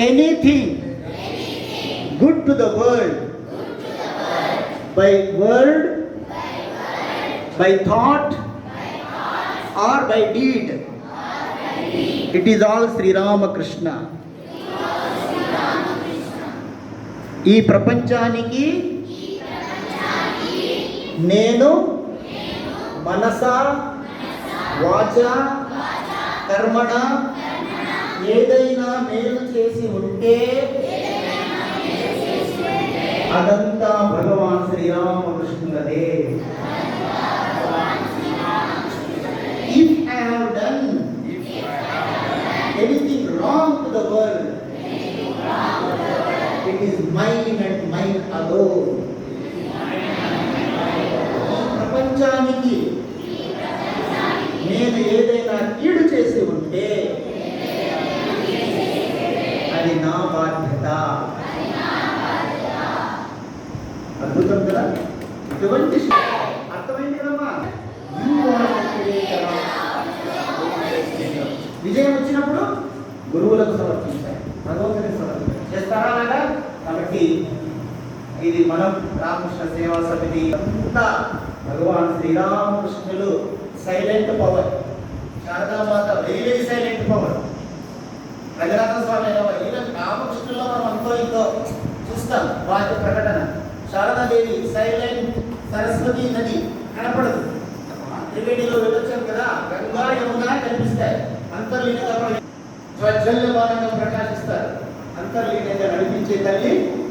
anything good to the world by word, by thought, or by deed. It is all Sri Ramakrishna. ఈ ప్రపంచానికి నేను మనస వాచ కర్మణ ఏదైనా మేలు చేసి ఉంటే అదంతా Bhagavan శ్రీరామకృష్ణులదే if I have done anything wrong to the world it is mine and mine alone ప్రపంచానికి నేను ఏదైనా కీడు చేసి ఉంటే అది నా బాధ్యత అద్భుతం కదా? ఇటువంటి అర్థమైంది కదమ్మా? విజయం వచ్చినప్పుడు గురువులకు సమర్పించాలి భగవంతునికి సమర్పించాలి. చేస్తారా అలాగా కాబట్టి ఇది మనం రామకృష్ణ సేవా సమితి అంతా భగవాన్ శ్రీరామకృష్ణులు silent power Saradamata very very silent power Raghunatha Swami అయిన ఈవెన్ రామకృష్ణుల్లో మనం అంతో ఇంతో చూస్తాం వాటి ప్రకటన. సైలెంట్ సరస్వతి నది కనపడదు. త్రివేణిలో వెళ్ళొచ్చాం కదా గంగా యమున కనిపిస్తాయి. అంతర్లీనంగా ప్రవ- జ్వజ్జల్యమానంగా ప్రకాశిస్తారు. అంతర్లీనంగా నడిపించే తల్లి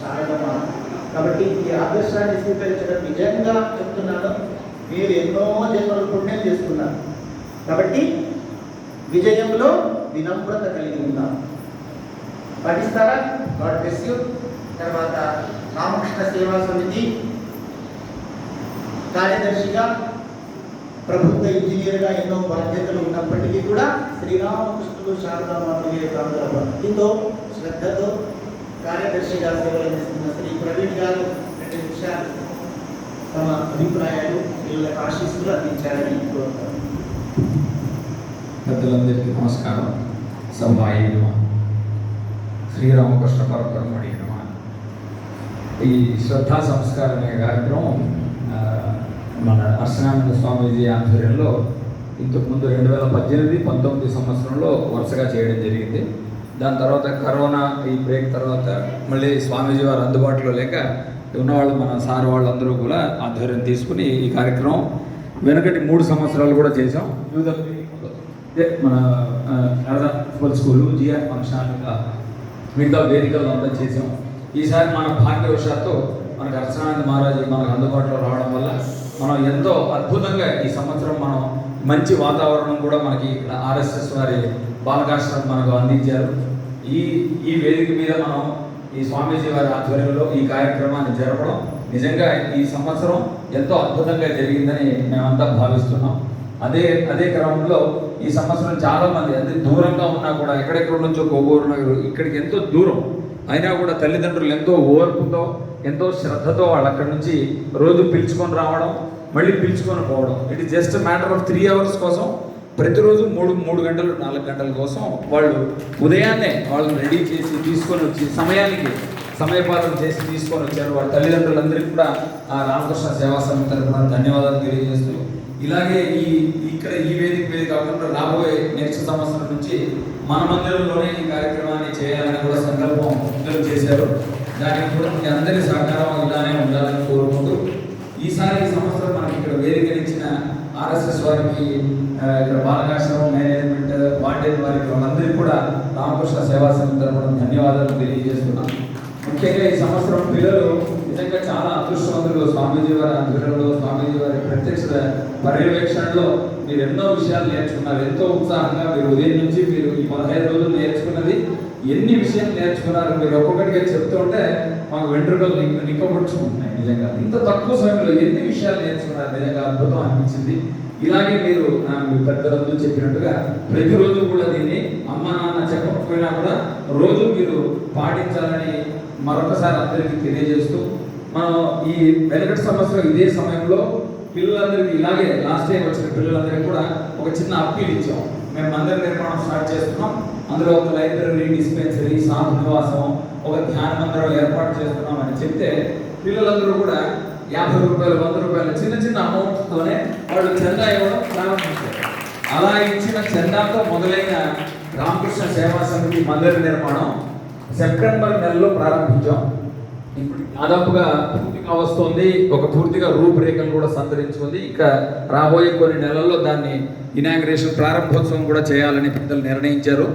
శారదమాత. కాబట్టి ఈ ఆదర్శాన్ని స్వీకరించడం నిజంగా చెప్తున్నాను. మీరు ఎన్నో జన్మలు పుణ్యం చేసుకున్నారు. కాబట్టి విజయంలో వినమ్రత కలిగి ఉన్నాం. పఠిస్తారా గాడ్ బ్లెస్ యూ. తర్వాత రామకృష్ణ సేవా సమితి కార్యదర్శిగా ప్రభుత్వ ఇంజనీర్గా ఎన్నో బాధ్యతలు ఉన్నప్పటికీ కూడా శ్రీరామకృష్ణుడు శారదామాత వివేకానంద భక్తితో శ్రద్ధతో కార్యదర్శిగా సేవలు అందిస్తున్న శ్రీ ప్రవీణ్ గారు రెండు నిమిషాలు తమ అభిప్రాయాలు పిల్లలకు ఆశీస్సులు అందించాలని కోరుతారు. పెద్దలందరికీ నమస్కారం. సభ శ్రీరామకృష్ణ పరబ్రహ్మణ్యుడు ఈ శ్రద్ధా సంస్కారం అనే కార్యక్రమం మన అర్చనానంద స్వామీజీ ఆధ్వర్యంలో ఇంతకుముందు రెండు వేల పద్దెనిమిది పంతొమ్మిది సంవత్సరంలో వరుసగా చేయడం జరిగింది. దాని తర్వాత కరోనా ఈ బ్రేక్ తర్వాత మళ్ళీ స్వామీజీ వారు అందుబాటులో లేక ఉన్నవాళ్ళు మన సార్ వాళ్ళందరూ కూడా ఆధ్వర్యం తీసుకుని ఈ కార్యక్రమం వెనకటి మూడు సంవత్సరాలు కూడా చేసాం వివిధ మన Sarada principal school GR function ఇంకా మిగతా వేదికలు అంతా చేసాం ఈసారి మన భాగ్యవశాత్తు మనకు అర్చనానంద మహారాజు మనకు అందుబాటులో రావడం వల్ల మనం ఎంతో అద్భుతంగా ఈ సంవత్సరం మనం మంచి వాతావరణం కూడా మనకి ఇక్కడ ఆర్ఎస్ఎస్ వారి బాలకాశ్రమం మనకు అందించారు. ఈ ఈ వేదిక మీద మనం ఈ స్వామీజీ వారి ఆధ్వర్యంలో ఈ కార్యక్రమాన్ని జరపడం నిజంగా ఈ సంవత్సరం ఎంతో అద్భుతంగా జరిగిందని మేమంతా భావిస్తున్నాం. అదే అదే క్రమంలో ఈ సంవత్సరం చాలామంది అదే దూరంగా ఉన్నా కూడా ఎక్కడెక్కడ నుంచో కోగూరు నగరు ఇక్కడికి ఎంతో దూరం అయినా కూడా తల్లిదండ్రులు ఎంతో ఓర్పుతో ఎంతో శ్రద్ధతో వాళ్ళు అక్కడి నుంచి రోజు పిలుచుకొని రావడం మళ్ళీ పిలుచుకొని పోవడం. It just matter of three hours కోసం ప్రతిరోజు మూడు మూడు గంటలు నాలుగు గంటల కోసం వాళ్ళు ఉదయాన్నే వాళ్ళని రెడీ చేసి తీసుకొని వచ్చి సమయానికి సమయపాలన చేసి తీసుకొని వచ్చారు. వాళ్ళ తల్లిదండ్రులందరికీ కూడా ఆ రామకృష్ణ సేవా సమితి తరఫున ధన్యవాదాలు తెలియజేస్తూ ఇలాగే ఈ ఇక్కడ ఈ వేదిక మీద కాకుండా రాబోయే నెక్స్ట్ సంవత్సరం నుంచి మన మందిరంలోనే ఈ కార్యక్రమాన్ని చేయాలని కూడా సంకల్పం వ్యక్తం చేశారు. దానికి కూడా మీ అందరి సహకారం ఇలానే ఉండాలని కోరుకుంటూ ఈసారి ఈ సంవత్సరం మనకి ఇక్కడ వేదికనిచ్చిన ఆర్ఎస్ఎస్ వారికి ఇక్కడ బాలకాశ్రమం మేనేజ్మెంట్ వార్డెన్ వారికి వాళ్ళందరికీ కూడా రామకృష్ణ సేవా సమితి తరఫున ధన్యవాదాలు తెలియజేస్తున్నాం. ముఖ్యంగా ఈ సంవత్సరం పిల్లలు నిజంగా చాలా అదృష్టవంతులు స్వామీజీ వారి ఆధ్వర్యంలో స్వామీజీ వారి ప్రత్యక్ష పర్యవేక్షణలో మీరు ఎన్నో విషయాలు నేర్చుకున్నారు. ఎంతో ఉత్సాహంగా మీరు ఉదయం నుంచి మీరు ఈ పదహైదు రోజులు నేర్చుకున్నది. ఎన్ని విషయాలు నేర్చుకున్నారు మీరు? ఒక్కొక్కటిగా చెప్తుంటే మాకు వెంట్రుకలు నిక్కబడుచుకుంటున్నాయి నిజంగా. ఇంత తక్కువ సమయంలో ఎన్ని విషయాలు నేర్చుకున్నారు? నిజంగా అద్భుతం అనిపించింది. ఇలాగే మీరు నాకు పెద్దలందరూ చెప్పినట్టుగా ప్రతిరోజు కూడా దీన్ని అమ్మ నాన్న చెప్పకపోయినా కూడా రోజు మీరు పాటించాలని మరొకసారి అందరికీ తెలియజేస్తూ మనం ఈ వెనకటి సంవత్సరం ఇదే సమయంలో పిల్లలందరికీ ఇలాగే లాస్ట్ టైం వచ్చిన పిల్లలందరికీ కూడా ఒక చిన్న అప్పీల్ ఇచ్చాం. మేము మందిర నిర్మాణం స్టార్ట్ చేస్తున్నాం. అందులో ఒక లైబ్రరీ డిస్పెన్సరీ సాధు నివాసం ఒక ధ్యాన మందిరం ఏర్పాటు చేస్తున్నామని చెప్తే పిల్లలందరూ కూడా యాభై రూపాయలు వంద రూపాయలు చిన్న చిన్న అమౌంట్తోనే వాళ్ళు చందా ఇవ్వడం ప్రారంభించారు. అలా ఇచ్చిన చందాతో మొదలైన రామకృష్ణ సేవా సమితి మందిర నిర్మాణం సెప్టెంబర్ నెలలో ప్రారంభించాం. దాదాపుగా పూర్తిగా వస్తుంది. ఒక పూర్తిగా రూపురేఖలు కూడా సంతరించుకుంది. ఇంకా రాబోయే కొన్ని నెలల్లో దాన్ని ఇనాగ్రేషన్ ప్రారంభోత్సవం కూడా చేయాలని పెద్దలు నిర్ణయించారు.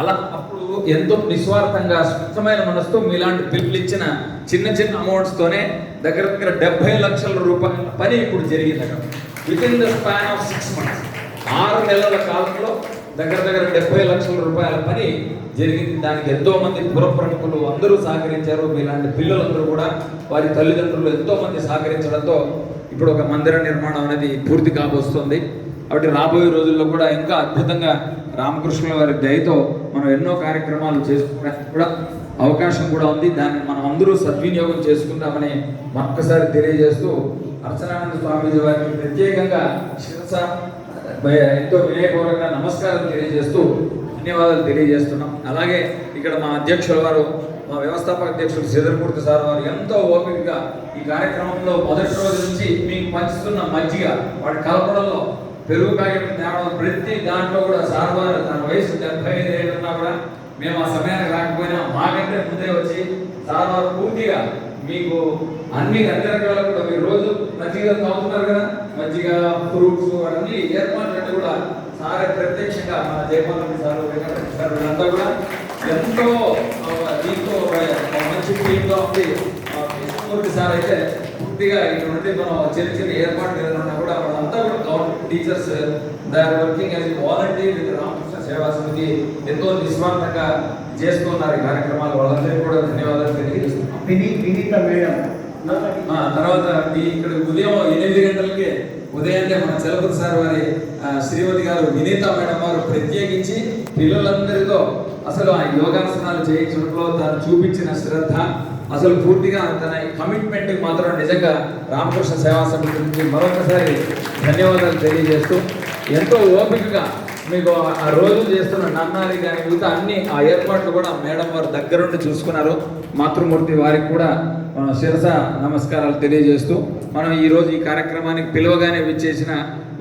అలా అప్పుడు ఎంతో నిస్వార్థంగా స్వచ్ఛమైన మనసుతో మీలాంటి పిల్లలు ఇచ్చిన చిన్న చిన్న అమౌంట్స్తోనే దగ్గర దగ్గర డెబ్బై లక్షల రూపాయల పని ఇప్పుడు జరిగింది అక్కడ with in the span of six months ఆరు నెలల కాలంలో దగ్గర దగ్గర డెబ్బై లక్షల రూపాయల పని జరిగింది. దానికి ఎంతో మంది పుర ప్రముఖులు అందరూ సహకరించారు. మీలాంటి పిల్లలందరూ కూడా వారి తల్లిదండ్రులు ఎంతో మంది సహకరించడంతో ఇప్పుడు ఒక మందిర నిర్మాణం అనేది పూర్తి కాబోస్తుంది. కాబట్టి రాబోయే రోజుల్లో కూడా ఇంకా అద్భుతంగా రామకృష్ణుల వారి దయతో మనం ఎన్నో కార్యక్రమాలు చేసుకోవడానికి కూడా అవకాశం కూడా ఉంది. దాన్ని మనం అందరూ సద్వినియోగం చేసుకుందామని మరొకసారి తెలియజేస్తూ అర్చనానంద స్వామీజీ వారికి ప్రత్యేకంగా శిరస ఎంతో వినయపూర్వకంగా నమస్కారం తెలియజేస్తూ ధన్యవాదాలు తెలియజేస్తున్నాం. అలాగే ఇక్కడ మా అధ్యక్షుల వారు మా వ్యవస్థాపక అధ్యక్షుడు శ్రీధరమూర్తి సార్ వారు ఎంతో ఓపికగా ఈ కార్యక్రమంలో మొదటి రోజు నుంచి మీకు పంచుతున్న మజ్జిగ వాడి కలపడంలో పెరుగు ప్యాకెట్ తేవడం ప్రతి దాంట్లో కూడా సార్ వారు తన వయసు డెబ్బై ఐదు ఏళ్ళు ఉన్నా కూడా మేము ఆ సమయానికి రాకపోయినా మాకంటే ముందే వచ్చి సార్ వారు పూర్తిగా మీకు అన్ని అన్ని రకాల కూడా మీరు రోజు మజ్జిగ తాగుతున్నారు కదా. మజ్జిగ ఫ్రూట్స్ అవన్నీ ఏర్పాట్లన్నీ కూడా సారే ప్రత్యక్షంగా మన జయపాల్ సార్ వెంకటరెడ్డి సార్ వీళ్ళంతా కూడా ఎంతో దీంతో మంచి టీమ్గా ఉంది. కృష్ణమూర్తి సార్ అయితే పూర్తిగా ఇటువంటి మనం చిన్న చిన్న ఏర్పాట్లు ఏదైనా కూడా వాళ్ళంతా కూడా government teachers they are working as volunteer with Ramakrishna Seva Samiti ఎంతో నిస్వార్థంగా చేస్తున్నారు ఈ కార్యక్రమాలు. వాళ్ళందరికీ కూడా ధన్యవాదాలు తెలియజేస్తున్నాం. వినీత మేడం తర్వాత మీ ఇక్కడ ఉదయం ఎనిమిది గంటలకి ఉదయాన్నే మన చలపతి సార్ వారి శ్రీమతి గారు వినీత మేడం వారు ప్రత్యేకించి పిల్లలందరితో అసలు ఆ యోగాసనాలు చేయించడంలో తను చూపించిన శ్రద్ధ అసలు పూర్తిగా తన కమిట్మెంట్ మాత్రం నిజంగా రామకృష్ణ సేవా సమితి నుంచి మరొకసారి ధన్యవాదాలు తెలియజేస్తూ ఎంతో ఓపికగా మీకు ఆ- రోజు చేస్తున్న నన్నారి కానీ మిగతా అన్ని ఆ ఏర్పాట్లు కూడా మేడం వారు దగ్గరుండి చూసుకున్నారు. మాతృమూర్తి వారికి కూడా శిరస నమస్కారాలు తెలియజేస్తూ మనం ఈ రోజు ఈ కార్యక్రమానికి పిలువగానే విచ్చేసిన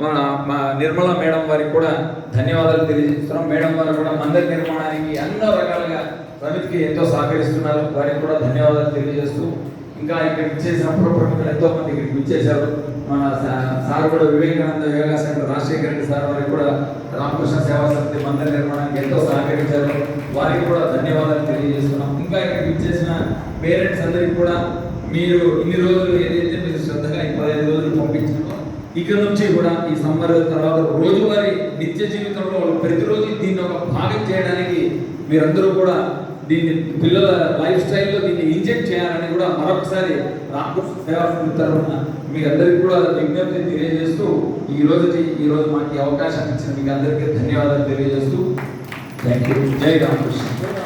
మన మా నిర్మల మేడం వారికి కూడా ధన్యవాదాలు తెలియజేస్తున్నాం. మేడం వారు కూడా మందిర నిర్మాణానికి ఎన్నో రకాలుగా సమితికి ఎంతో సహకరిస్తున్నారు. వారికి కూడా ధన్యవాదాలు తెలియజేస్తూ ఇంకా ఇక్కడ విచ్చేసిన ప్రముఖులు ఎంతో మంది ఇక్కడికి విచ్చేశారు. మన సార్ కూడా Vivekananda yoga centre Rajasekhara Reddy sir వారికి కూడా రామకృష్ణ సేవా సమితి మందిర నిర్మాణానికి ఎంతో సహకరించారు. వారికి కూడా ధన్యవాదాలు తెలియజేస్తున్నాం. ఇంకా ఇక్కడ విచ్చేసిన పేరెంట్స్ అందరికీ కూడా మీరు ఇన్ని రోజులు ఏదైతే మీరు శ్రద్ధగా ఈ పదహైదు రోజులు పంపించారో ఇక నుంచి కూడా ఈ సమ్మర్ తర్వాత రోజువారీ నిత్య జీవితంలో వాళ్ళు ప్రతిరోజు దీన్ని ఒక భాగం చేయడానికి మీరందరూ కూడా దీన్ని పిల్లల లైఫ్ స్టైల్లో దీన్ని ఇంజెక్ట్ చేయాలని కూడా మరొకసారి రామకృష్ణ సేవా తరఫున మీ అందరికీ కూడా విజ్ఞప్తి తెలియజేస్తూ ఈ రోజు ఈ రోజు మాకు అవకాశం ఇచ్చిన మీకు అందరికీ ధన్యవాదాలు తెలియజేస్తూ. థ్యాంక్ యూ జై రామకృష్ణ.